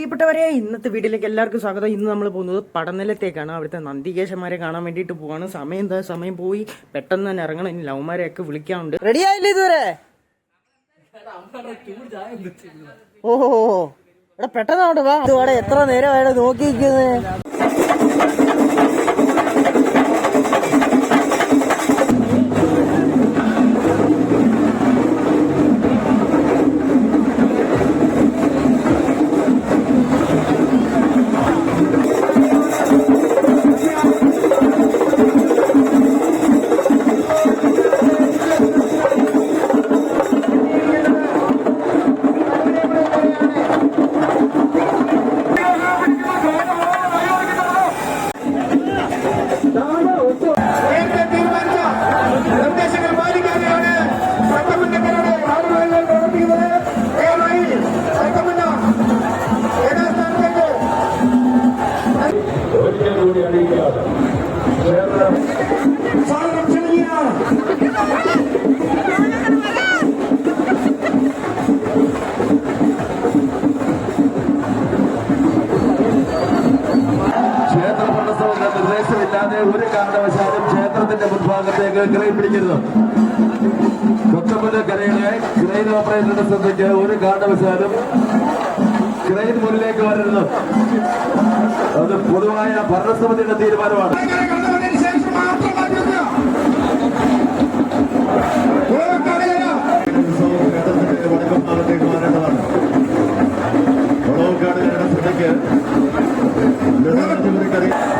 പ്രിയപ്പെട്ടവരെ ഇന്നത്തെ വീഡിയോയിലേക്ക് എല്ലാവർക്കും സ്വാഗതം. ഇന്ന് നമ്മൾ പോകുന്നത് പടനിലത്തേക്കാണ്. അവിടുത്തെ നന്ദികേശന്മാരെ കാണാൻ വേണ്ടിയിട്ട് പോവാണ്. സമയം എന്താ? സമയം പോയി. പെട്ടെന്ന് തന്നെ ഇറങ്ങണം. ഇനി ലവ്മാരെയൊക്കെ വിളിക്കാറുണ്ട് റെഡി ആയില്ലേ ഇതുവരെ? ഓഹോ. എടാ പെട്ടെന്ന് അങ്ങോട്ട് വാ. ഇതോടെ എത്ര നേരമായിട്ട് നോക്കിയിരിക്കുന്നത് കൂടി അറിയിക്കുകയാണ് നിർദ്ദേശമില്ലാതെ ഒരു കാരണവശാലും ക്ഷേത്രത്തിന്റെ മുൻഭാഗത്തേക്ക് ക്രൈം പിടിക്കരുത്. കൊത്തമ്പല കരയിലെ ക്രെയിൻ ഓപ്പറേറ്ററുടെ ശ്രദ്ധയ്ക്ക് ഒരു കാരണവശാലും ക്രെയിൻ മുന്നിലേക്ക് വരരുത്. അത് പൊതുവായ ഭരണസമിതിയുടെ തീരുമാനമാണ്. വളവക്കാട് ജനസഭയ്ക്ക് ജനാധിപത്യക്കറിയാം